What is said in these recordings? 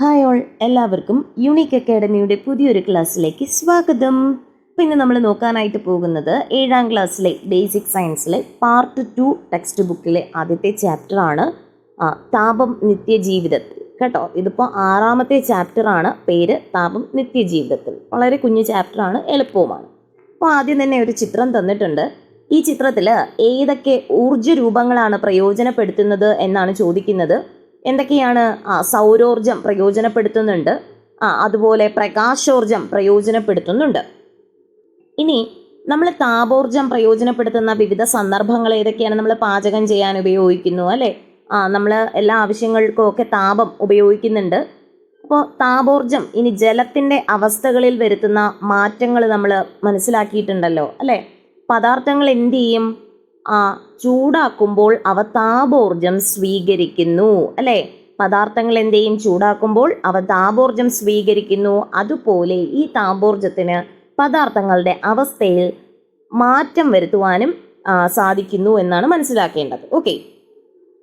Hi all എല്ലാവർക്കും unique അക്കാഡമിയുടെ പുതിയൊരു ക്ലാസ്സിലേക്ക് സ്വാഗതം. പിന്നെ നമ്മൾ നോക്കാനായിട്ട് പോകുന്നത് ഏഴാം ക്ലാസ്സിലെ ബേസിക് സയൻസിലെ പാർട്ട് ടു ടെക്സ്റ്റ് ബുക്കിലെ ആദ്യത്തെ ചാപ്റ്റർ ആണ്. താപം നിത്യജീവിതത്തിൽ. കേട്ടോ ഇതിപ്പോൾ ആറാമത്തെ ചാപ്റ്റർ ആണ് പേര് താപം നിത്യജീവിതത്തിൽ. വളരെ കുഞ്ഞു ചാപ്റ്ററാണ് എളുപ്പവുമാണ്. അപ്പോൾ ആദ്യം തന്നെ ഒരു ചിത്രം തന്നിട്ടുണ്ട്. ഈ ചിത്രത്തിൽ ഏതൊക്കെ ഊർജ രൂപങ്ങളാണ് പ്രയോജനപ്പെടുത്തുന്നത് എന്നാണ് ചോദിക്കുന്നത്. എന്തൊക്കെയാണ് ആ സൗരോർജം പ്രയോജനപ്പെടുത്തുന്നുണ്ട്? ആ അതുപോലെ പ്രകാശോർജം പ്രയോജനപ്പെടുത്തുന്നുണ്ട്. ഇനി നമ്മൾ താപോർജം പ്രയോജനപ്പെടുത്തുന്ന വിവിധ സന്ദർഭങ്ങൾ ഏതൊക്കെയാണ് നമ്മൾ പാചകം ചെയ്യാൻ ഉപയോഗിക്കുന്നു അല്ലേ? ആ നമ്മൾ എല്ലാ ആവശ്യങ്ങൾക്കും ഒക്കെ താപം ഉപയോഗിക്കുന്നുണ്ട്. അപ്പോൾ താപോർജം ഇനി ജലത്തിന്റെ അവസ്ഥകളിൽ വരുത്തുന്ന മാറ്റങ്ങൾ നമ്മൾ മനസ്സിലാക്കിയിട്ടുണ്ടല്ലോ അല്ലേ? പദാർത്ഥങ്ങൾ എന്ത് ചെയ്യും? ചൂടാക്കുമ്പോൾ അവ താപോർജം സ്വീകരിക്കുന്നു അല്ലേ? പദാർത്ഥങ്ങൾ എന്തെയും ചൂടാക്കുമ്പോൾ അവ താപോർജം സ്വീകരിക്കുന്നു. അതുപോലെ ഈ താപോർജത്തിന് പദാർത്ഥങ്ങളുടെ അവസ്ഥയിൽ മാറ്റം വരുത്തുവാനും സാധിക്കുന്നു എന്നാണ് മനസ്സിലാക്കേണ്ടത്. ഓക്കെ.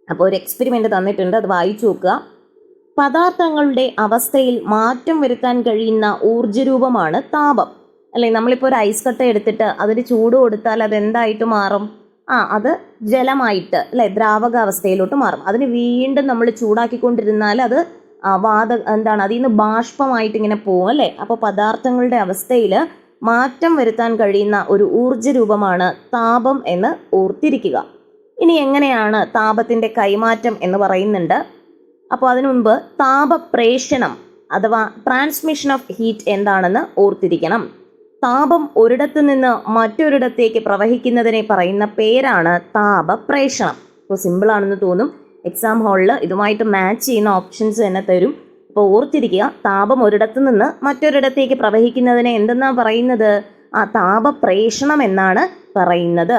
അപ്പോൾ ഒരു എക്സ്പെരിമെന്റ് തന്നിട്ടുണ്ട്. അത് വായിച്ചു നോക്കുക. പദാർത്ഥങ്ങളുടെ അവസ്ഥയിൽ മാറ്റം വരുത്താൻ കഴിയുന്ന ഊർജരൂപമാണ് താപം. അല്ലെ? നമ്മളിപ്പോൾ ഒരു ഐസ് കട്ട എടുത്തിട്ട് അതിന് ചൂട് കൊടുത്താൽ അത് എന്തായിട്ട് മാറും? ആ അത് ജലമായിട്ട് അല്ലെ? ദ്രാവകാവസ്ഥയിലോട്ട് മാറും. അതിന് വീണ്ടും നമ്മൾ ചൂടാക്കിക്കൊണ്ടിരുന്നാൽ അത് വാത എന്താണ് അതിൽ നിന്ന് ബാഷ്പമായിട്ട് ഇങ്ങനെ പോകും അല്ലേ? അപ്പോൾ പദാർത്ഥങ്ങളുടെ അവസ്ഥയിൽ മാറ്റം വരുത്താൻ കഴിയുന്ന ഒരു ഊർജ രൂപമാണ് താപം എന്ന് ഓർത്തിരിക്കുക. ഇനി എങ്ങനെയാണ് താപത്തിന്റെ കൈമാറ്റം എന്ന് പറയുന്നുണ്ട്. അപ്പോൾ അതിനു മുൻപ് താപപ്രേഷണം അഥവാ ട്രാൻസ്മിഷൻ ഓഫ് ഹീറ്റ് എന്താണെന്ന് ഓർത്തിരിക്കണം. താപം ഒരിടത്തു നിന്ന് മറ്റൊരിടത്തേക്ക് പ്രവഹിക്കുന്നതിനെ പറയുന്ന പേരാണ് താപപ്രേഷണം. ഇപ്പോൾ സിമ്പിളാണെന്ന് തോന്നും. എക്സാം ഹാളിൽ ഇതുമായിട്ട് മാച്ച് ചെയ്യുന്ന ഓപ്ഷൻസ് തന്നെ തരും. അപ്പോൾ ഓർത്തിരിക്കുക താപം ഒരിടത്തു നിന്ന് മറ്റൊരിടത്തേക്ക് പ്രവഹിക്കുന്നതിനെ എന്തെന്നാണ് പറയുന്നത്? ആ താപപ്രേഷണം എന്നാണ് പറയുന്നത്.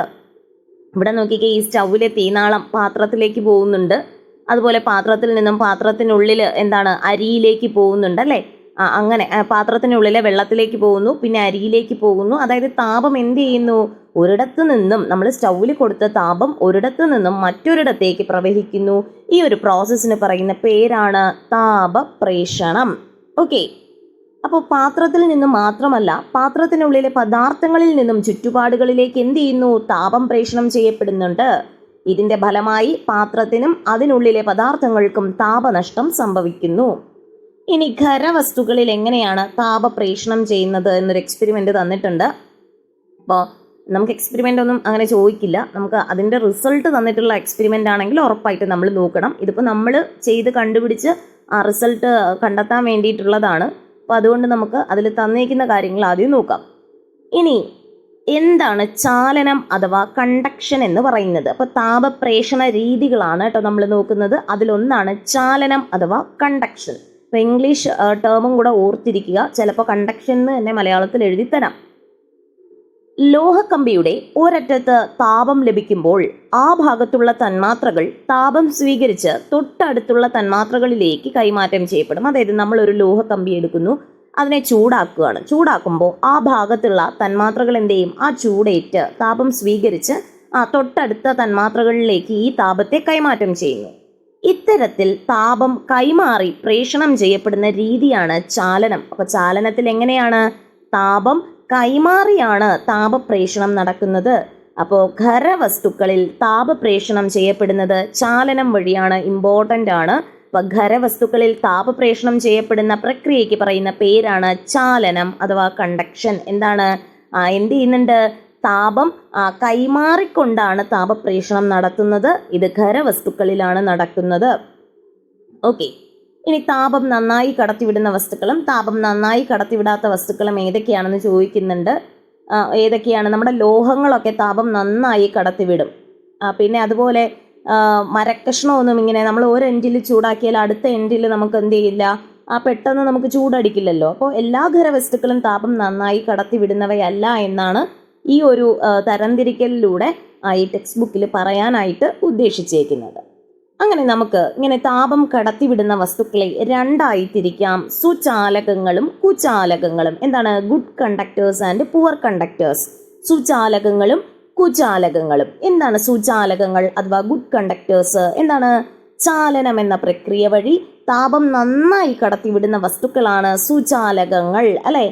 ഇവിടെ നോക്കിക്കേ ഈ സ്റ്റൗവിലെ തീനാളം പാത്രത്തിലേക്ക് പോകുന്നുണ്ട്. അതുപോലെ പാത്രത്തിൽ നിന്നും പാത്രത്തിനുള്ളിൽ എന്താണ് അരിയിലേക്ക് പോകുന്നുണ്ട് അല്ലേ? അങ്ങനെ പാത്രത്തിനുള്ളിലെ വെള്ളത്തിലേക്ക് പോകുന്നു പിന്നെ അരിയിലേക്ക് പോകുന്നു. അതായത് താപം എന്ത് ചെയ്യുന്നു? ഒരിടത്തു നിന്നും നമ്മൾ സ്റ്റൗവിൽ കൊടുത്ത താപം ഒരിടത്തു നിന്നും മറ്റൊരിടത്തേക്ക് പ്രവഹിക്കുന്നു. ഈ ഒരു പ്രോസസ്സിന് പറയുന്ന പേരാണ് താപപ്രേഷണം. ഓക്കെ. അപ്പോൾ പാത്രത്തിൽ നിന്നും മാത്രമല്ല പാത്രത്തിനുള്ളിലെ പദാർത്ഥങ്ങളിൽ നിന്നും ചുറ്റുപാടുകളിലേക്ക് എന്ത് ചെയ്യുന്നു? താപം പ്രേഷണം ചെയ്യപ്പെടുന്നുണ്ട്. ഇതിന്റെ ഫലമായി പാത്രത്തിനും അതിനുള്ളിലെ പദാർത്ഥങ്ങൾക്കും താപനഷ്ടം സംഭവിക്കുന്നു. ഇനി ഖരവസ്തുക്കളിൽ എങ്ങനെയാണ് താപപ്രേഷണം ചെയ്യുന്നത് എന്നൊരു എക്സ്പെരിമെന്റ് തന്നിട്ടുണ്ട്. അപ്പോൾ നമുക്ക് എക്സ്പെരിമെന്റ് ഒന്നും അങ്ങനെ ചോദിക്കില്ല. നമുക്ക് അതിന്റെ റിസൾട്ട് തന്നിട്ടുള്ള എക്സ്പെരിമെന്റ് ആണെങ്കിൽ ഉറപ്പായിട്ട് നമ്മൾ നോക്കണം. ഇതിപ്പോൾ നമ്മൾ ചെയ്ത് കണ്ടുപിടിച്ച് ആ റിസൾട്ട് കണ്ടെത്താൻ വേണ്ടിയിട്ടുള്ളതാണ്. അപ്പോൾ അതുകൊണ്ട് നമുക്ക് അതിൽ തന്നിരിക്കുന്ന കാര്യങ്ങൾ ആദ്യം നോക്കാം. ഇനി എന്താണ് ചാലനം അഥവാ കണ്ടക്ഷൻ എന്ന് പറയുന്നത്? അപ്പോൾ താപപ്രേഷണ രീതികളാണ് കേട്ടോ നമ്മൾ നോക്കുന്നത്. അതിലൊന്നാണ് ചാലനം അഥവാ കണ്ടക്ഷൻ അപ്പോൾ ഇംഗ്ലീഷ് ടേമും കൂടെ ഓർത്തിരിക്കുക. ചിലപ്പോൾ കണ്ടക്ഷൻ എന്ന് തന്നെ മലയാളത്തിൽ എഴുതി തരാം ലോഹക്കമ്പിയുടെ ഒരറ്റത്ത് താപം ലഭിക്കുമ്പോൾ ആ ഭാഗത്തുള്ള തന്മാത്രകൾ താപം സ്വീകരിച്ച് തൊട്ടടുത്തുള്ള തന്മാത്രകളിലേക്ക് കൈമാറ്റം ചെയ്യപ്പെടും. അതായത് നമ്മൾ ഒരു ലോഹക്കമ്പി എടുക്കുന്നു അതിനെ ചൂടാക്കുകയാണ്. ചൂടാക്കുമ്പോൾ ആ ഭാഗത്തുള്ള തന്മാത്രകൾ എന്ത് ചെയ്യും? ആ ചൂടേറ്റ് താപം സ്വീകരിച്ച് ആ തൊട്ടടുത്ത തന്മാത്രകളിലേക്ക് ഈ താപത്തെ കൈമാറ്റം ചെയ്യുന്നു. ഇത്തരത്തിൽ താപം കൈമാറി പ്രേഷണം ചെയ്യപ്പെടുന്ന രീതിയാണ് ചാലനം. അപ്പോൾ ചാലനത്തിൽ എങ്ങനെയാണ്? താപം കൈമാറിയാണ് താപപ്രേഷണം നടക്കുന്നത്. അപ്പോൾ ഖരവസ്തുക്കളിൽ താപപ്രേഷണം ചെയ്യപ്പെടുന്നത് ചാലനം വഴിയാണ് ഇമ്പോർട്ടന്റ് ആണ്. അപ്പോൾ ഖരവസ്തുക്കളിൽ താപപ്രേഷണം ചെയ്യപ്പെടുന്ന പ്രക്രിയയ്ക്ക് പറയുന്ന പേരാണ് ചാലനം അഥവാ കണ്ടക്ഷൻ എന്താണ്? എന്ത് ചെയ്യുന്നുണ്ട്? താപം കൈമാറിക്കൊണ്ടാണ് താപപ്രേഷണം നടത്തുന്നത്. ഇത് ഖരവസ്തുക്കളിലാണ് നടക്കുന്നത്. ഓക്കെ. ഇനി താപം നന്നായി കടത്തിവിടുന്ന വസ്തുക്കളും താപം നന്നായി കടത്തിവിടാത്ത വസ്തുക്കളും ഏതൊക്കെയാണെന്ന് ചോദിക്കുന്നുണ്ട്. ഏതൊക്കെയാണ്? നമ്മുടെ ലോഹങ്ങളൊക്കെ താപം നന്നായി കടത്തിവിടും. പിന്നെ അതുപോലെ മരക്കഷ്ണമൊന്നും ഇങ്ങനെ നമ്മൾ ഒരു എൻഡിൽ ചൂടാക്കിയാൽ അടുത്ത എൻഡിൽ നമുക്ക് എന്ത് ചെയ്യില്ല? ആ പെട്ടെന്ന് നമുക്ക് ചൂടടിക്കില്ലല്ലോ. അപ്പോൾ എല്ലാ ഖരവസ്തുക്കളും താപം നന്നായി കടത്തിവിടുന്നവയല്ല എന്നാണ് ഈ ഒരു തരംതിരിക്കലിലൂടെ ഈ ടെക്സ്റ്റ് ബുക്കിൽ പറയാനായിട്ട് ഉദ്ദേശിച്ചേക്കുന്നത്. അങ്ങനെ നമുക്ക് ഇങ്ങനെ താപം കടത്തിവിടുന്ന വസ്തുക്കളെ രണ്ടായി തിരിക്കാം സുചാലകങ്ങളും കുചാലകങ്ങളും. എന്താണ്? Good conductors and poor conductors സുചാലകങ്ങളും കുചാലകങ്ങളും. എന്താണ് സുചാലകങ്ങൾ അഥവാ ഗുഡ് കണ്ടക്ടേഴ്സ് എന്താണ്? ചാലനം എന്ന പ്രക്രിയ വഴി താപം നന്നായി കടത്തിവിടുന്ന വസ്തുക്കളാണ് സുചാലകങ്ങൾ അല്ലെ?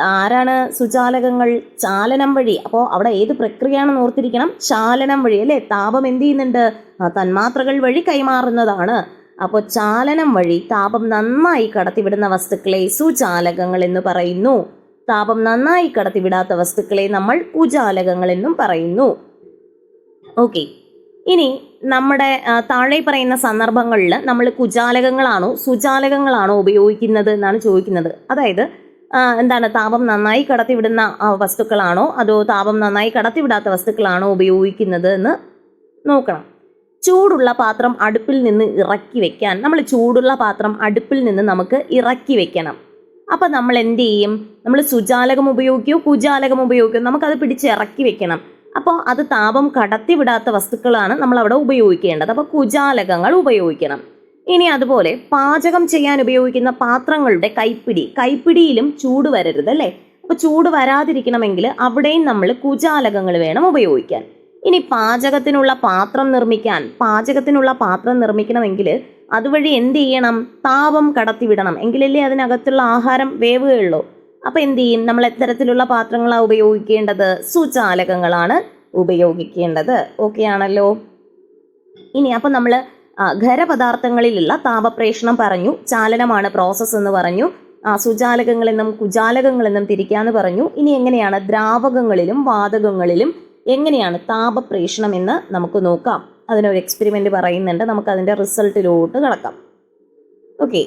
ആരാണ് സുചാലകങ്ങൾ? ചാലനം വഴി. അപ്പോൾ അവിടെ ഏത് പ്രക്രിയയാണെന്ന് ഓർത്തിരിക്കണം? ചാലനം വഴി. അല്ലേ? താപം എന്ത് ചെയ്യുന്നുണ്ട്? തന്മാത്രകൾ വഴി കൈമാറുന്നതാണ്. അപ്പോൾ ചാലനം വഴി താപം നന്നായി കടത്തിവിടുന്ന വസ്തുക്കളെ സുചാലകങ്ങൾ എന്ന് പറയുന്നു. താപം നന്നായി കടത്തിവിടാത്ത വസ്തുക്കളെ നമ്മൾ കുചാലകങ്ങൾ എന്നും പറയുന്നു. ഓക്കെ. ഇനി നമ്മുടെ താഴെ പറയുന്ന സന്ദർഭങ്ങളിൽ നമ്മൾ കുചാലകങ്ങളാണോ സുചാലകങ്ങളാണോ ഉപയോഗിക്കുന്നത് എന്നാണ് ചോദിക്കുന്നത്. അതായത് എന്താണ് താപം നന്നായി കടത്തിവിടുന്ന വസ്തുക്കളാണോ? അതോ താപം നന്നായി കടത്തിവിടാത്ത വസ്തുക്കളാണോ ഉപയോഗിക്കുന്നത് എന്ന് നോക്കണം. ചൂടുള്ള പാത്രം അടുപ്പിൽ നിന്ന് ഇറക്കി വെക്കാൻ നമ്മൾ ചൂടുള്ള പാത്രം അടുപ്പിൽ നിന്ന് നമുക്ക് ഇറക്കി വെക്കണം. അപ്പം നമ്മൾ എന്ത് ചെയ്യും? നമ്മൾ സുജാലകം ഉപയോഗിക്കുകയോ കുജാലകം ഉപയോഗിക്കുകയോ നമുക്കത് പിടിച്ച് ഇറക്കി വെക്കണം. അപ്പോൾ അത് താപം കടത്തിവിടാത്ത വസ്തുക്കളാണ് നമ്മൾ അവിടെ ഉപയോഗിക്കേണ്ടത്. അപ്പോൾ കുജാലകങ്ങൾ ഉപയോഗിക്കണം. ഇനി അതുപോലെ പാചകം ചെയ്യാൻ ഉപയോഗിക്കുന്ന പാത്രങ്ങളുടെ കൈപ്പിടി. കൈപ്പിടിയിലും ചൂട് വരരുത് അല്ലേ? അപ്പോൾ ചൂട് വരാതിരിക്കണമെങ്കിൽ അവിടെയും നമ്മൾ കുജാലകങ്ങൾ വേണം ഉപയോഗിക്കാൻ. ഇനി പാചകത്തിനുള്ള പാത്രം നിർമ്മിക്കാൻ പാചകത്തിനുള്ള പാത്രം നിർമ്മിക്കണമെങ്കിൽ അതുവഴി എന്ത് ചെയ്യണം? താപം കടത്തിവിടണം. എങ്കിലല്ലേ അതിനകത്തുള്ള ആഹാരം വേവുകയുള്ളൂ. അപ്പോൾ എന്ത് ചെയ്യും? നമ്മൾ എത്തരത്തിലുള്ള പാത്രങ്ങളാണ് ഉപയോഗിക്കേണ്ടത്? സുചാലകങ്ങളാണ് ഉപയോഗിക്കേണ്ടത്. ഓക്കെ ആണല്ലോ? ഇനി അപ്പം നമ്മൾ ഖരപദാർത്ഥങ്ങളിലുള്ള താപപ്രേഷണം പറഞ്ഞു ചാലനമാണ് പ്രോസസ്സ് എന്ന് പറഞ്ഞു സുജാലകങ്ങളെന്നും കുജാലകങ്ങളെന്നും തിരിക്കാന്ന് പറഞ്ഞു. ഇനി എങ്ങനെയാണ് ദ്രാവകങ്ങളിലും വാതകങ്ങളിലും എങ്ങനെയാണ് താപപ്രേഷണം എന്ന് നമുക്ക് നോക്കാം. അതിനൊരു എക്സ്പെരിമെന്റ് പറയുന്നുണ്ട്. നമുക്ക് അതിന്റെ റിസൾട്ടിലോട്ട് കിടക്കാം. ഓക്കെ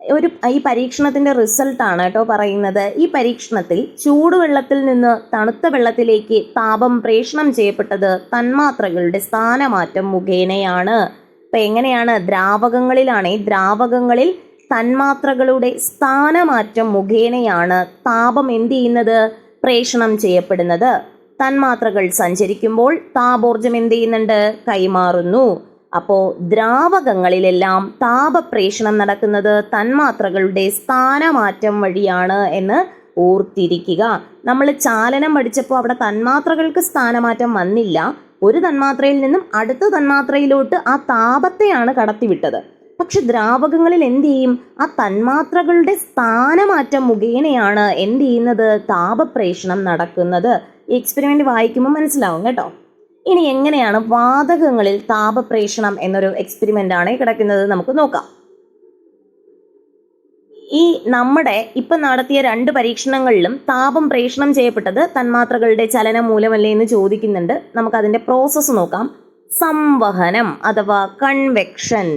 ഒരു ഈ പരീക്ഷണത്തിന്റെ റിസൾട്ടാണ് കേട്ടോ പറയുന്നത്. ഈ പരീക്ഷണത്തിൽ ചൂടുവെള്ളത്തിൽ നിന്ന് തണുത്ത വെള്ളത്തിലേക്ക് താപം പ്രേഷണം ചെയ്യപ്പെട്ടത് തന്മാത്രകളുടെ സ്ഥാനമാറ്റം മുഖേനയാണ്. അപ്പൊ എങ്ങനെയാണ് ദ്രാവകങ്ങളിലാണേ ദ്രാവകങ്ങളിൽ തന്മാത്രകളുടെ സ്ഥാനമാറ്റം മുഖേനയാണ് താപം എന്ത് ചെയ്യുന്നത്? പ്രേഷണം ചെയ്യപ്പെടുന്നത്. തന്മാത്രകൾ സഞ്ചരിക്കുമ്പോൾ താപോർജം എന്ത് ചെയ്യുന്നുണ്ട്? കൈമാറുന്നു. അപ്പോൾ ദ്രാവകങ്ങളിലെല്ലാം താപപ്രേഷണം നടക്കുന്നത് തന്മാത്രകളുടെ സ്ഥാനമാറ്റം വഴിയാണ് എന്ന് ഓർത്തിരിക്കുക. നമ്മൾ ചാലനം പഠിച്ചപ്പോൾ അവിടെ തന്മാത്രകൾക്ക് സ്ഥാനമാറ്റം വന്നില്ല. ഒരു തന്മാത്രയിൽ നിന്നും അടുത്ത തന്മാത്രയിലോട്ട് ആ താപത്തെയാണ് കടത്തിവിട്ടത്. പക്ഷെ ദ്രാവകങ്ങളിൽ എന്ത് ചെയ്യും? ആ തന്മാത്രകളുടെ സ്ഥാനമാറ്റം മുഖേനയാണ് എന്ത് ചെയ്യുന്നത്? താപപ്രേഷണം നടക്കുന്നത്. ഈ എക്സ്പെരിമെന്റ് വായിക്കുമ്പോൾ മനസ്സിലാവും കേട്ടോ. ഇനി എങ്ങനെയാണ് വാതകങ്ങളിൽ താപപ്രേഷണം എന്നൊരു എക്സ്പെരിമെന്റ് ആണ് കിടക്കുന്നത് നമുക്ക് നോക്കാം. ഈ നമ്മുടെ ഇപ്പൊ നടത്തിയ രണ്ട് പരീക്ഷണങ്ങളിലും താപം പ്രേഷണം ചെയ്യപ്പെട്ടത് തന്മാത്രകളുടെ ചലനം മൂലമല്ലേ എന്ന് ചോദിക്കുന്നുണ്ട്. നമുക്ക് അതിന്റെ പ്രോസസ്സ് നോക്കാം. സംവഹനം അഥവാ കൺവെക്ഷൻ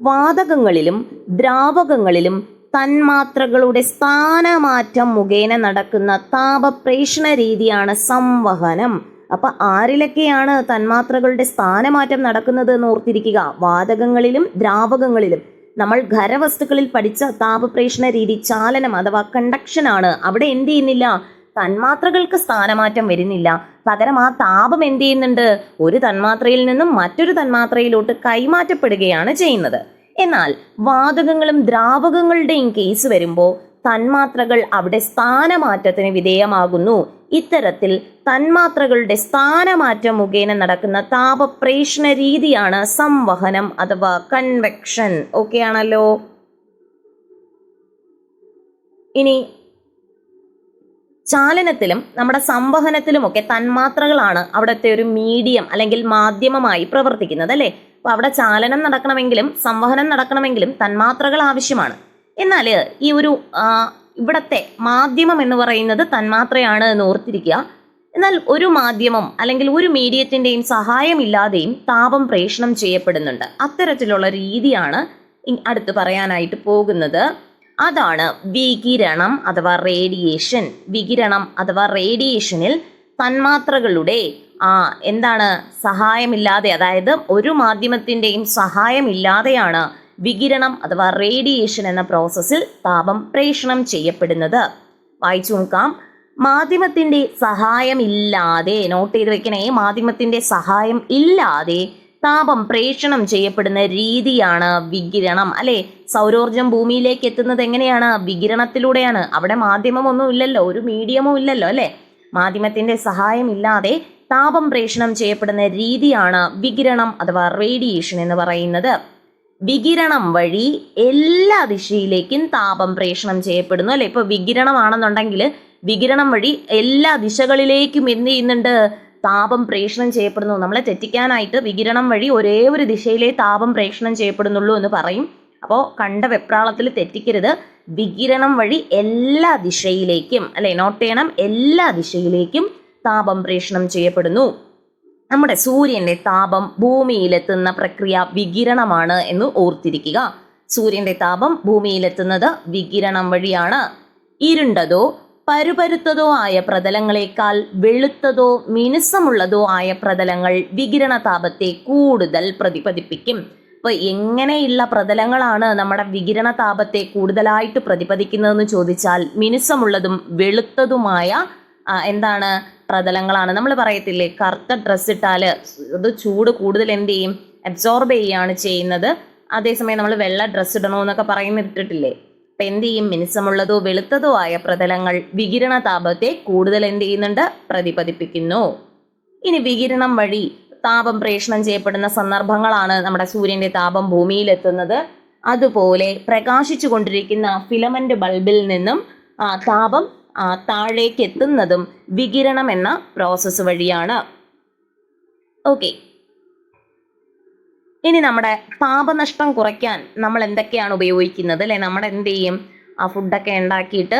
വാതകങ്ങളിലും ദ്രാവകങ്ങളിലും തന്മാത്രകളുടെ സ്ഥാനമാറ്റം മുഖേന നടക്കുന്ന താപപ്രേഷണ രീതിയാണ് സംവഹനം. അപ്പൊ ആരിലൊക്കെയാണ് തന്മാത്രകളുടെ സ്ഥാനമാറ്റം നടക്കുന്നത് എന്ന് ഓർത്തിരിക്കുക? വാതകങ്ങളിലും ദ്രാവകങ്ങളിലും. നമ്മൾ ഖരവസ്തുക്കളിൽ പഠിച്ച താപപ്രേഷണ രീതി ചാലനം അഥവാ കണ്ടക്ഷൻ ആണ്. അവിടെ എന്ത് ചെയ്യുന്നില്ല? തന്മാത്രകൾക്ക് സ്ഥാനമാറ്റം വരുന്നില്ല. പകരം ആ താപം എന്ത് ചെയ്യുന്നുണ്ട്? ഒരു തന്മാത്രയിൽ നിന്നും മറ്റൊരു തന്മാത്രയിലോട്ട് കൈമാറ്റപ്പെടുകയാണ് ചെയ്യുന്നത്. എന്നാൽ വാതകങ്ങളും ദ്രാവകങ്ങളുടെയും കേസ് വരുമ്പോൾ തന്മാത്രകൾ അവിടെ സ്ഥാനമാറ്റത്തിന് വിധേയമാകുന്നു. ഇത്തരത്തിൽ തന്മാത്രകളുടെ സ്ഥാനമാറ്റം മുഖേന നടക്കുന്ന താപപ്രേഷണ രീതിയാണ് സംവഹനം അഥവാ കൺവെക്ഷൻ ഓക്കെ ആണല്ലോ? ഇനി ചാലനത്തിലും നമ്മുടെ സംവഹനത്തിലുമൊക്കെ തന്മാത്രകളാണ് അവിടുത്തെ ഒരു മീഡിയം അല്ലെങ്കിൽ മാധ്യമമായി പ്രവർത്തിക്കുന്നത് അല്ലേ? അപ്പോൾ അവിടെ ചാലനം നടക്കണമെങ്കിലും സംവഹനം നടക്കണമെങ്കിലും തന്മാത്രകൾ ആവശ്യമാണ്. എന്നാൽ ഈ ഒരു ഇവിടത്തെ മാധ്യമം എന്ന് പറയുന്നത് തന്മാത്രയാണ് എന്ന് ഓർത്തിരിക്കുക. എന്നാൽ ഒരു മാധ്യമം അല്ലെങ്കിൽ ഒരു മീഡിയത്തിന്റെയും സഹായമില്ലാതെയും താപം പ്രേഷണം ചെയ്യപ്പെടുന്നുണ്ട്. അത്തരത്തിലുള്ള രീതിയാണ് അടുത്ത് പറയാനായിട്ട് പോകുന്നത്. അതാണ് വികിരണം അഥവാ റേഡിയേഷൻ. വികിരണം അഥവാ റേഡിയേഷനിൽ തന്മാത്രകളുടെ ആ എന്താണ് സഹായമില്ലാതെ അതായത് ഒരു മാധ്യമത്തിന്റെയും സഹായമില്ലാതെയാണ് വികിരണം അഥവാ റേഡിയേഷൻ എന്ന പ്രോസസ്സിൽ താപം പ്രേഷണം ചെയ്യപ്പെടുന്നത്. വായിച്ചു നോക്കാം. മാധ്യമത്തിന്റെ സഹായമില്ലാതെ നോട്ട് ചെയ്ത് വെക്കണേ മാധ്യമത്തിന്റെ സഹായം ഇല്ലാതെ താപം പ്രേഷണം ചെയ്യപ്പെടുന്ന രീതിയാണ് വികിരണം. അല്ലെ? സൗരോർജം ഭൂമിയിലേക്ക് എത്തുന്നത് എങ്ങനെയാണ്? വികിരണത്തിലൂടെയാണ്. അവിടെ മാധ്യമമൊന്നും ഇല്ലല്ലോ ഒരു മീഡിയമോ ഇല്ലല്ലോ അല്ലെ? മാധ്യമത്തിന്റെ സഹായമില്ലാതെ താപം പ്രേഷണം ചെയ്യപ്പെടുന്ന രീതിയാണ് വികിരണം അഥവാ റേഡിയേഷൻ എന്ന് പറയുന്നത്. വികിരണം വഴി എല്ലാ ദിശയിലേക്കും താപം പ്രേഷണം ചെയ്യപ്പെടുന്നു അല്ലെ? ഇപ്പൊ വികിരണമാണെന്നുണ്ടെങ്കിൽ വികിരണം വഴി എല്ലാ ദിശകളിലേക്കും എന്ത് ചെയ്യുന്നുണ്ട്? താപം പ്രേഷണം ചെയ്യപ്പെടുന്നു. നമ്മളെ തെറ്റിക്കാനായിട്ട് വികിരണം വഴി ഒരേ ഒരു ദിശയിലേ താപം പ്രേഷണം ചെയ്യപ്പെടുന്നുള്ളൂ എന്ന് പറയും. അപ്പോൾ കണ്ട വെപ്രാളത്തിൽ തെറ്റിക്കരുത്. വികിരണം വഴി എല്ലാ ദിശയിലേക്കും അല്ലെ? നോട്ട് ചെയ്യണം എല്ലാ ദിശയിലേക്കും താപം പ്രേഷണം ചെയ്യപ്പെടുന്നു. നമ്മുടെ സൂര്യന്റെ താപം ഭൂമിയിലെത്തുന്ന പ്രക്രിയ വികിരണമാണ് എന്ന് ഓർത്തിരിക്കുക. സൂര്യന്റെ താപം ഭൂമിയിലെത്തുന്നത് വികിരണം വഴിയാണ്. ഇരുണ്ടതോ പരുപരുത്തതോ ആയ പ്രതലങ്ങളെക്കാൾ വെളുത്തതോ മിനുസമുള്ളതോ ആയ പ്രതലങ്ങൾ വികിരണ താപത്തെ കൂടുതൽ പ്രതിപദിപ്പിക്കും ഇപ്പൊ എങ്ങനെയുള്ള പ്രതലങ്ങളാണ് നമ്മുടെ വികിരണ താപത്തെ കൂടുതലായിട്ട് പ്രതിപദിക്കുന്നതെന്ന് ചോദിച്ചാൽ മിനുസമുള്ളതും വെളുത്തതുമായ എന്താണ് പ്രതലങ്ങളാണ്. നമ്മൾ പറയത്തില്ലേ കറുത്ത ഡ്രസ് ഇട്ടാൽ അത് ചൂട് കൂടുതൽ എന്ത് ചെയ്യും? അബ്സോർബ് ചെയ്യുകയാണ് ചെയ്യുന്നത്. അതേസമയം നമ്മൾ വെള്ള ഡ്രസ്സ് ഇടണമെന്നൊക്കെ പറയുന്ന ഇട്ടിട്ടില്ലേ? അപ്പൊ എന്ത് ചെയ്യും? മിനുസമുള്ളതോ വെളുത്തതോ ആയ പ്രതലങ്ങൾ വികിരണ താപത്തെ കൂടുതൽ എന്ത് ചെയ്യുന്നുണ്ട്? പ്രതിപതിപ്പിക്കുന്നു. ഇനി വികിരണം വഴി താപം പ്രേഷണം ചെയ്യപ്പെടുന്ന സന്ദർഭങ്ങളാണ് നമ്മുടെ സൂര്യന്റെ താപം ഭൂമിയിലെത്തുന്നത്. അതുപോലെ പ്രകാശിച്ചു കൊണ്ടിരിക്കുന്ന ഫിലമെന്റ് ബൾബിൽ നിന്നും താപം താഴേക്ക് എത്തുന്നതും വികിരണം എന്ന പ്രോസസ്സ് വഴിയാണ്. ഓക്കെ ഇനി നമ്മുടെ താപനഷ്ടം കുറയ്ക്കാൻ നമ്മൾ എന്തൊക്കെയാണ് ഉപയോഗിക്കുന്നത്? അല്ലെ? നമ്മൾ എന്ത് ചെയ്യും? ആ ഫുഡൊക്കെ ഉണ്ടാക്കിയിട്ട്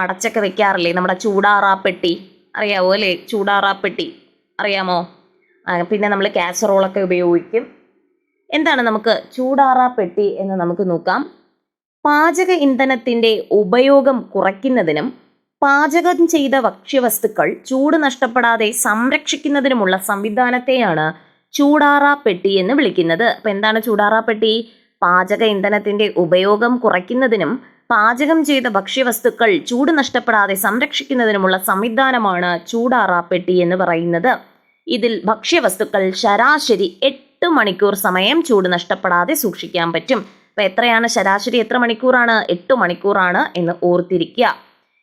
അടച്ചൊക്കെ വെക്കാറില്ലേ? നമ്മുടെ ചൂടാറാപ്പെട്ടി അറിയാവോ അല്ലേ? ചൂടാറാപ്പെട്ടി അറിയാമോ? പിന്നെ നമ്മൾ കാസറോളൊക്കെ ഉപയോഗിക്കും. എന്താണ് നമുക്ക് ചൂടാറാപ്പെട്ടി എന്ന് നമുക്ക് നോക്കാം. പാചക ഇന്ധനത്തിന്റെ ഉപയോഗം കുറയ്ക്കുന്നതിനും പാചകം ചെയ്ത ഭക്ഷ്യവസ്തുക്കൾ ചൂട് നഷ്ടപ്പെടാതെ സംരക്ഷിക്കുന്നതിനുമുള്ള സംവിധാനത്തെയാണ് ചൂടാറാപ്പെട്ടി എന്ന് വിളിക്കുന്നത്. അപ്പം എന്താണ് ചൂടാറാപ്പെട്ടി പാചക ഇന്ധനത്തിന്റെ ഉപയോഗം കുറയ്ക്കുന്നതിനും പാചകം ചെയ്ത ഭക്ഷ്യവസ്തുക്കൾ ചൂട് നഷ്ടപ്പെടാതെ സംരക്ഷിക്കുന്നതിനുമുള്ള സംവിധാനമാണ് ചൂടാറാപ്പെട്ടി എന്ന് പറയുന്നത്. ഇതിൽ ഭക്ഷ്യവസ്തുക്കൾ ശരാശരി എട്ട് മണിക്കൂർ സമയം ചൂട് നഷ്ടപ്പെടാതെ സൂക്ഷിക്കാൻ പറ്റും. അപ്പൊ എത്രയാണ്? ശരാശരി എത്ര മണിക്കൂറാണ്? എട്ട് മണിക്കൂറാണ് എന്ന് ഓർത്തിരിക്കുക.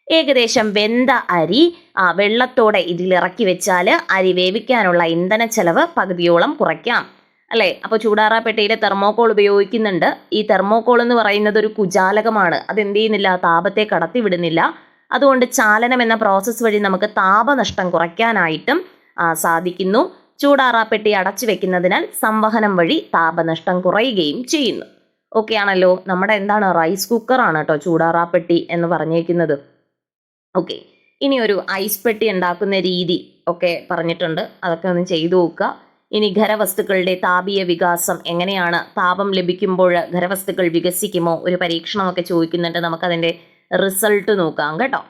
ഏകദേശം വെന്ത അരി ആ വെള്ളത്തോടെ ഇതിലിറക്കി വെച്ചാൽ അരി വേവിക്കാനുള്ള ഇന്ധന ചെലവ് പകുതിയോളം കുറയ്ക്കാം. അല്ലേ? അപ്പോൾ ചൂടാറാപ്പെട്ടിയിൽ തെർമോകോൾ ഉപയോഗിക്കുന്നുണ്ട്. ഈ തെർമോകോൾ എന്ന് പറയുന്നത് ഒരു കുജാലകമാണ്. അത് എന്ത് ചെയ്യുന്നില്ല? താപത്തെ കടത്തിവിടുന്നില്ല അതുകൊണ്ട് ചാലനം എന്ന പ്രോസസ്സ് വഴി നമുക്ക് താപനഷ്ടം കുറയ്ക്കാനായിട്ടും സാധിക്കുന്നു. ചൂടാറാപ്പെട്ടി അടച്ചു വെക്കുന്നതിനാൽ സംവഹനം വഴി താപനഷ്ടം കുറയുകയും ചെയ്യുന്നു. ഓക്കെ ആണല്ലോ നമ്മുടെ എന്താണ് റൈസ് കുക്കറാണ് കേട്ടോ ചൂടാറാപ്പെട്ടി എന്ന് പറഞ്ഞേക്കുന്നത്. ഓക്കെ ഇനി ഒരു ഐസ് പെട്ടി ഉണ്ടാക്കുന്ന രീതി ഒക്കെ പറഞ്ഞിട്ടുണ്ട്. അതൊക്കെ ഒന്ന് ചെയ്തു നോക്കുക. ഇനി ഖരവസ്തുക്കളുടെ താപീയ വികാസം എങ്ങനെയാണ്? താപം ലഭിക്കുമ്പോൾ ഖരവസ്തുക്കൾ വികസിക്കുമോ? ഒരു പരീക്ഷണമൊക്കെ ചോദിക്കുന്നുണ്ട്. നമുക്കതിന്റെ റിസൾട്ട് നോക്കാം കേട്ടോ.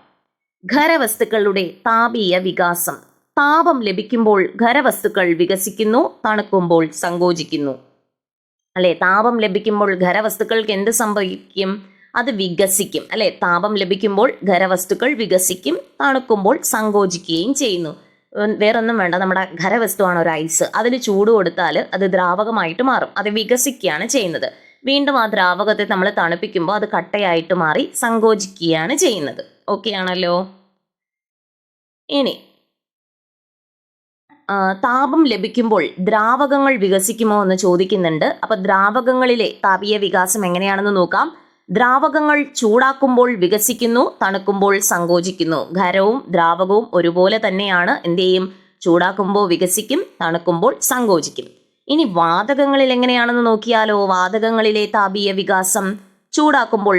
ഖരവസ്തുക്കളുടെ താപീയ വികാസം. താപം ലഭിക്കുമ്പോൾ ഖരവസ്തുക്കൾ വികസിക്കുന്നു തണുക്കുമ്പോൾ സങ്കോചിക്കുന്നു. അല്ലെ? താപം ലഭിക്കുമ്പോൾ ഖരവസ്തുക്കൾക്ക് എന്ത് സംഭവിക്കും? അത് വികസിക്കും. അല്ലെ? താപം ലഭിക്കുമ്പോൾ ഖരവസ്തുക്കൾ വികസിക്കും തണുക്കുമ്പോൾ സങ്കോചിക്കുകയും ചെയ്യുന്നു. വേറൊന്നും വേണ്ട. നമ്മുടെ ഖരവസ്തുവാണ് ഒരു ഐസ്. അതിന് ചൂട് കൊടുത്താൽ അത് ദ്രാവകമായിട്ട് മാറും. അത് വികസിക്കുകയാണ് ചെയ്യുന്നത്. വീണ്ടും ആ ദ്രാവകത്തെ നമ്മൾ തണുപ്പിക്കുമ്പോൾ അത് കട്ടയായിട്ട് മാറി സങ്കോചിക്കുകയാണ് ചെയ്യുന്നത്. ഓക്കെ ആണല്ലോ? ഇനി താപം ലഭിക്കുമ്പോൾ ദ്രാവകങ്ങൾ വികസിക്കുമോ എന്ന് ചോദിക്കുന്നുണ്ട്. അപ്പൊ ദ്രാവകങ്ങളിലെ താപീയ വികാസം എങ്ങനെയാണെന്ന് നോക്കാം. ദ്രാവകങ്ങൾ ചൂടാക്കുമ്പോൾ വികസിക്കുന്നു തണുക്കുമ്പോൾ സങ്കോചിക്കുന്നു. ഖരവും ദ്രാവകവും ഒരുപോലെ തന്നെയാണ്. എന്ത് ചെയ്യും ചൂടാക്കുമ്പോൾ വികസിക്കും തണുക്കുമ്പോൾ സങ്കോചിക്കും. ഇനി വാതകങ്ങളിൽ എങ്ങനെയാണെന്ന് നോക്കിയാലോ? വാതകങ്ങളിലെ താപീയ വികാസം ചൂടാക്കുമ്പോൾ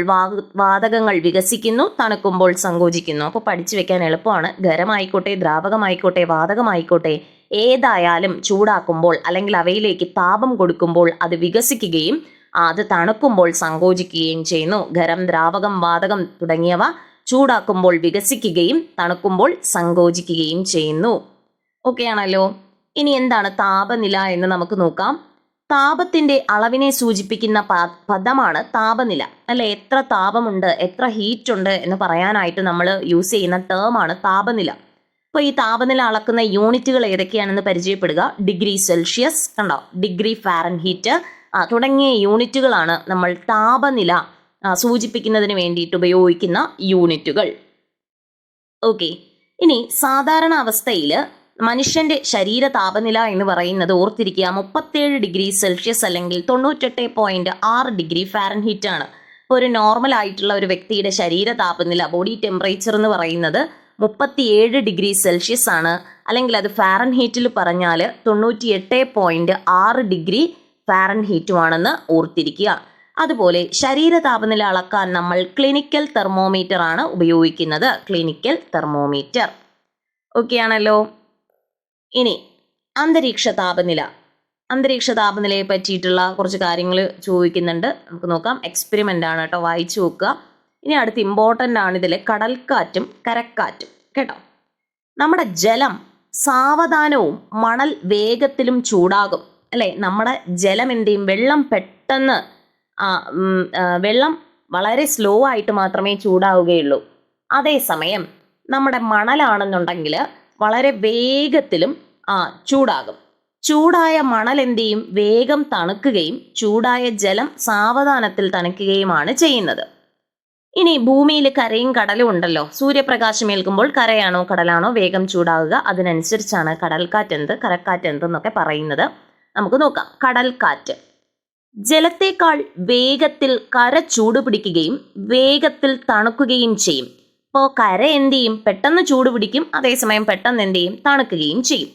വാതകങ്ങൾ വികസിക്കുന്നു തണുക്കുമ്പോൾ സങ്കോചിക്കുന്നു. അപ്പോൾ പഠിച്ചു വെക്കാൻ എളുപ്പമാണ്. ഖരമായിക്കോട്ടെ ദ്രാവകമായിക്കോട്ടെ വാതകമായിക്കോട്ടെ ഏതായാലും ചൂടാക്കുമ്പോൾ അല്ലെങ്കിൽ അവയിലേക്ക് താപം കൊടുക്കുമ്പോൾ അത് വികസിക്കുകയും അത് തണുക്കുമ്പോൾ സങ്കോചിക്കുകയും ചെയ്യുന്നു. ഖരം ദ്രാവകം വാതകം തുടങ്ങിയവ ചൂടാക്കുമ്പോൾ വികസിക്കുകയും തണുക്കുമ്പോൾ സങ്കോചിക്കുകയും ചെയ്യുന്നു. ഓക്കെ ആണല്ലോ. ഇനി എന്താണ് താപനില എന്ന് നമുക്ക് നോക്കാം. താപത്തിന്റെ അളവിനെ സൂചിപ്പിക്കുന്ന പദമാണ് താപനില. അല്ലെ? എത്ര താപമുണ്ട് എത്ര ഹീറ്റ് ഉണ്ട് എന്ന് പറയാനായിട്ട് നമ്മൾ യൂസ് ചെയ്യുന്ന ടേമാണ് താപനില. അപ്പോൾ ഈ താപനില അളക്കുന്ന യൂണിറ്റുകൾ ഏതൊക്കെയാണെന്ന് പരിചയപ്പെടുക. ഡിഗ്രി സെൽഷ്യസ് കണ്ടോ? ഡിഗ്രി ഫാരൻ ഹീറ്റ് തുടങ്ങിയ യൂണിറ്റുകളാണ് നമ്മൾ താപനില സൂചിപ്പിക്കുന്നതിന് വേണ്ടിയിട്ട് ഉപയോഗിക്കുന്ന യൂണിറ്റുകൾ. ഓക്കെ. ഇനി സാധാരണ അവസ്ഥയിൽ മനുഷ്യന്റെ ശരീര താപനില എന്ന് പറയുന്നത് ഓർത്തിരിക്കുക. മുപ്പത്തേഴ് ഡിഗ്രി സെൽഷ്യസ് അല്ലെങ്കിൽ തൊണ്ണൂറ്റെട്ട് പോയിന്റ് ആറ് ഡിഗ്രി ഫാരൻഹീറ്റ് ആണ് ഒരു നോർമൽ ആയിട്ടുള്ള ഒരു വ്യക്തിയുടെ ശരീര താപനില ബോഡി ടെമ്പറേച്ചർ എന്ന് പറയുന്നത് മുപ്പത്തിയേഴ് ഡിഗ്രി സെൽഷ്യസ് ആണ്. അല്ലെങ്കിൽ അത് ഫാരൻ ഹീറ്റിൽ പറഞ്ഞാൽ തൊണ്ണൂറ്റി എട്ട് പോയിന്റ് ആറ് ഡിഗ്രി ഫാരൻ ഹീറ്റുമാണെന്ന് ഓർത്തിരിക്കുക. അതുപോലെ ശരീര താപനില അളക്കാൻ നമ്മൾ ക്ലിനിക്കൽ തെർമോമീറ്റർ ആണ് ഉപയോഗിക്കുന്നത്. Clinical thermometer. ഓക്കെ ആണല്ലോ? ഇനി അന്തരീക്ഷ താപനില. അന്തരീക്ഷ താപനിലയെ പറ്റിയിട്ടുള്ള കുറച്ച് കാര്യങ്ങൾ ചോദിക്കുന്നുണ്ട്. നമുക്ക് നോക്കാം. എക്സ്പെരിമെന്റ് ആണ് കേട്ടോ. വായിച്ചു നോക്കുക. ഇനി അടുത്ത് ഇമ്പോർട്ടന്റ് ആണ് ഇതിൽ കടൽക്കാറ്റും കരക്കാറ്റും കേട്ടോ? നമ്മുടെ ജലം സാവധാനവും മണൽ വേഗത്തിലും ചൂടാകും അല്ലേ? നമ്മുടെ ജലം എന്ത് ചെയ്യും? വെള്ളം പെട്ടെന്ന് വെള്ളം വളരെ സ്ലോ ആയിട്ട് മാത്രമേ ചൂടാവുകയുള്ളൂ. അതേസമയം നമ്മുടെ മണലാണെന്നുണ്ടെങ്കിൽ വളരെ വേഗത്തിലും ചൂടാകും. ചൂടായ മണൽ എന്ത് ചെയ്യും? വേഗം തണുക്കുകയും ചൂടായ ജലം സാവധാനത്തിൽ തണുക്കുകയുമാണ് ചെയ്യുന്നത്. ഇനി ഭൂമിയിൽ കരയും കടലും ഉണ്ടല്ലോ. സൂര്യപ്രകാശം ഏൽക്കുമ്പോൾ കരയാണോ കടലാണോ വേഗം ചൂടാവുക? അതിനനുസരിച്ചാണ് കടൽക്കാറ്റ് എന്ത് കരക്കാറ്റ് എന്ത് എന്നൊക്കെ പറയുന്നത്. നമുക്ക് നോക്കാം. കടൽക്കാറ്റ്. ജലത്തേക്കാൾ വേഗത്തിൽ കര ചൂടുപിടിക്കുകയും വേഗത്തിൽ തണുക്കുകയും ചെയ്യും. ഇപ്പോൾ കര എന്ത് ചെയ്യും? പെട്ടെന്ന് ചൂടുപിടിക്കും. അതേസമയം പെട്ടെന്ന് എന്ത് ചെയ്യും? തണുക്കുകയും ചെയ്യും.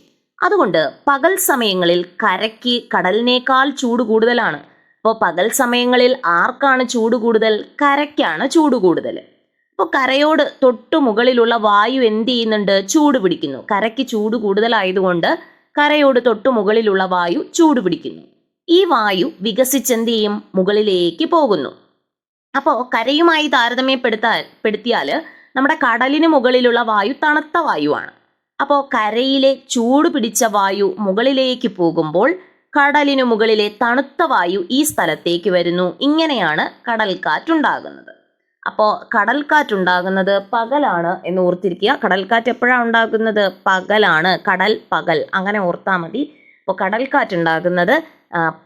അതുകൊണ്ട് പകൽ സമയങ്ങളിൽ കരയ്ക്ക് കടലിനേക്കാൾ ചൂട് കൂടുതലാണ്. അപ്പോൾ പകൽ സമയങ്ങളിൽ ആർക്കാണ് ചൂട് കൂടുതൽ? കരയ്ക്കാണ് ചൂട് കൂടുതൽ. അപ്പോൾ കരയോട് തൊട്ടു മുകളിലുള്ള വായു എന്ത് ചെയ്യുന്നുണ്ട്? ചൂട് പിടിക്കുന്നു. കരയ്ക്ക് ചൂട് കൂടുതലായതുകൊണ്ട് കരയോട് തൊട്ടു മുകളിലുള്ള വായു ചൂട് പിടിക്കുന്നു. ഈ വായു വികസിച്ചെന്ത് ചെയ്യും? മുകളിലേക്ക് പോകുന്നു. അപ്പോൾ കരയുമായി താരതമ്യപ്പെടുത്താൻ പെടുത്തിയാൽ നമ്മുടെ കടലിന് മുകളിലുള്ള വായു തണുത്ത വായുവാണ്. അപ്പോൾ കരയിലെ ചൂട് പിടിച്ച വായു മുകളിലേക്ക് പോകുമ്പോൾ കടലിനു മുകളിലെ തണുത്ത വായു ഈ സ്ഥലത്തേക്ക് വരുന്നു. ഇങ്ങനെയാണ് കടൽക്കാറ്റുണ്ടാകുന്നത്. അപ്പോൾ കടൽക്കാറ്റുണ്ടാകുന്നത് പകലാണ് എന്ന് ഓർത്തിരിക്കുക. കടൽക്കാറ്റ് എപ്പോഴാണ് ഉണ്ടാകുന്നത്? പകലാണ്. കടൽ പകൽ. അങ്ങനെ ഓർത്താൽ മതി. അപ്പോൾ കടൽക്കാറ്റുണ്ടാകുന്നത്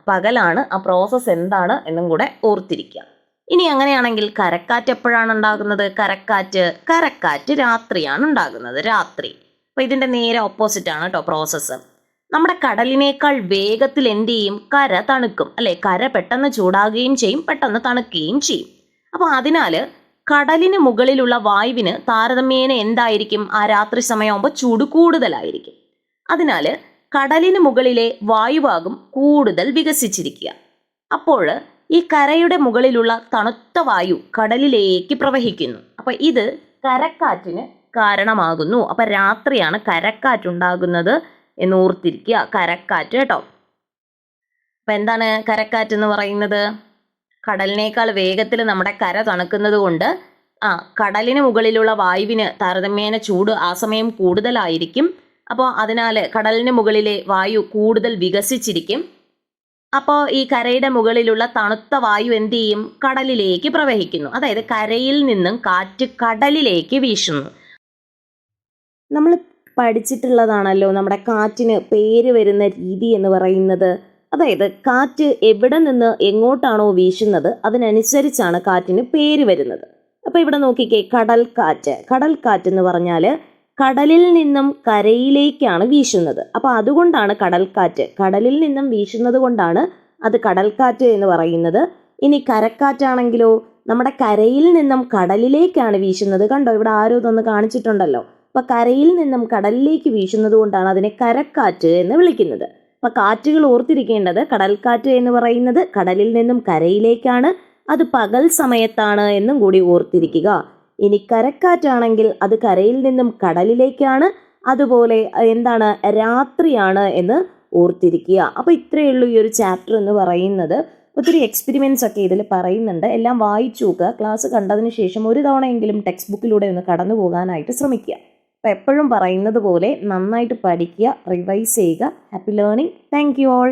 പകലാണ്. ആ പ്രോസസ്സ് എന്താണ് എന്നും കൂടെ ഓർത്തിരിക്കുക. ഇനി അങ്ങനെയാണെങ്കിൽ കരക്കാറ്റ് എപ്പോഴാണ് ഉണ്ടാകുന്നത്? കരക്കാറ്റ് കരക്കാറ്റ് രാത്രിയാണ് ഉണ്ടാകുന്നത്. രാത്രി. അപ്പോൾ ഇതിന്റെ നേരെ ഓപ്പോസിറ്റ് ആണ് കേട്ടോ പ്രോസസ്സ് നമ്മുടെ കടലിനേക്കാൾ വേഗത്തിൽ എന്ത് ചെയ്യും? കര തണുക്കും. അല്ലെ? കര പെട്ടെന്ന് ചൂടാകുകയും ചെയ്യും പെട്ടെന്ന് തണുക്കുകയും ചെയ്യും. അപ്പോൾ അതിനാല് കടലിന് മുകളിലുള്ള വായുവിന് താരതമ്യേന എന്തായിരിക്കും? ആ രാത്രി സമയമാകുമ്പോൾ ചൂട് കൂടുതലായിരിക്കും. അതിനാല് കടലിന് മുകളിലെ വായുഭാഗം കൂടുതൽ വികസിച്ചിരിക്കുക. അപ്പോൾ ഈ കരയുടെ മുകളിലുള്ള തണുത്ത വായു കടലിലേക്ക് പ്രവഹിക്കുന്നു. അപ്പോൾ ഇത് കരക്കാറ്റിന് കാരണമാകുന്നു. അപ്പോൾ രാത്രിയാണ് കരക്കാറ്റുണ്ടാകുന്നത് എന്ന് ഓർത്തിരിക്കുക. കരക്കാറ്റ് കേട്ടോ. അപ്പം എന്താണ് കരക്കാറ്റ് എന്ന് പറയുന്നത്? കടലിനേക്കാൾ വേഗത്തിൽ നമ്മുടെ കര തണുക്കുന്നത് കൊണ്ട് ആ കടലിന് മുകളിലുള്ള വായുവിന് താരതമ്യേന ചൂട് ആ സമയം കൂടുതലായിരിക്കും. അപ്പോൾ അതിനാൽ കടലിന് മുകളിലെ വായു കൂടുതൽ വികസിച്ചിരിക്കും. അപ്പോൾ ഈ കരയുടെ മുകളിലുള്ള തണുത്ത വായു എന്ത് ചെയ്യും? കടലിലേക്ക് പ്രവഹിക്കുന്നു. അതായത് കരയിൽ നിന്നും കാറ്റ് കടലിലേക്ക് വീശുന്നു. നമ്മൾ പഠിച്ചിട്ടുള്ളതാണല്ലോ നമ്മുടെ കാറ്റിന് പേര് വരുന്ന രീതി എന്ന് പറയുന്നത്. അതായത് കാറ്റ് എവിടെ നിന്ന് എങ്ങോട്ടാണോ വീശുന്നത് അതിനനുസരിച്ചാണ് കാറ്റിന് പേര് വരുന്നത്. അപ്പോൾ ഇവിടെ നോക്കിക്കേ കടൽ കാറ്റ് കടൽ കാറ്റ് എന്ന് പറഞ്ഞാൽ കടലിൽ നിന്നും കരയിലേക്കാണ് വീശുന്നത്. അപ്പോൾ അതുകൊണ്ടാണ് കടൽ കാറ്റ് കടലിൽ നിന്നും വീശുന്നത് കൊണ്ടാണ് അത് കാറ്റ് എന്ന് പറയുന്നത്. ഇനി കരക്കാറ്റാണെങ്കിലോ നമ്മുടെ കരയിൽ നിന്നും കടലിലേക്കാണ് വീശുന്നത്. കണ്ടോ? ഇവിടെ ആരോ ഇതൊന്ന് കാണിച്ചിട്ടുണ്ടല്ലോ. അപ്പൊ കരയിൽ നിന്നും കടലിലേക്ക് വീശുന്നത് കൊണ്ടാണ് അതിനെ കരക്കാറ്റ് എന്ന് വിളിക്കുന്നത്. അപ്പോൾ കാറ്റുകൾ ഓർത്തിരിക്കേണ്ടത് കടൽക്കാറ്റ് എന്ന് പറയുന്നത് കടലിൽ നിന്നും കരയിലേക്കാണ്. അത് പകൽ സമയത്താണ് എന്നും കൂടി ഓർത്തിരിക്കുക. ഇനി കരക്കാറ്റാണെങ്കിൽ അത് കരയിൽ നിന്നും കടലിലേക്കാണ്. അതുപോലെ എന്താണ് രാത്രിയാണ് എന്ന് ഓർത്തിരിക്കുക. അപ്പോൾ ഇത്രയേ ഉള്ളൂ ഈ ഒരു ചാപ്റ്റർ എന്ന് പറയുന്നത്. ഒത്തിരി എക്സ്പെരിമെന്റ്സ് ഒക്കെ ഇതിൽ പറയുന്നുണ്ട്. എല്ലാം വായിച്ചു നോക്കുക. ക്ലാസ് കണ്ടതിന് ശേഷം ഒരു തവണയെങ്കിലും ടെക്സ്റ്റ് ബുക്കിലൂടെ ഒന്ന് കടന്നു പോകാനായിട്ട് ശ്രമിക്കുക. അപ്പോൾ എപ്പോഴും പറയുന്നത് പോലെ നന്നായിട്ട് പഠിക്കുക റിവൈസ് ചെയ്യുക. Happy learning thank you all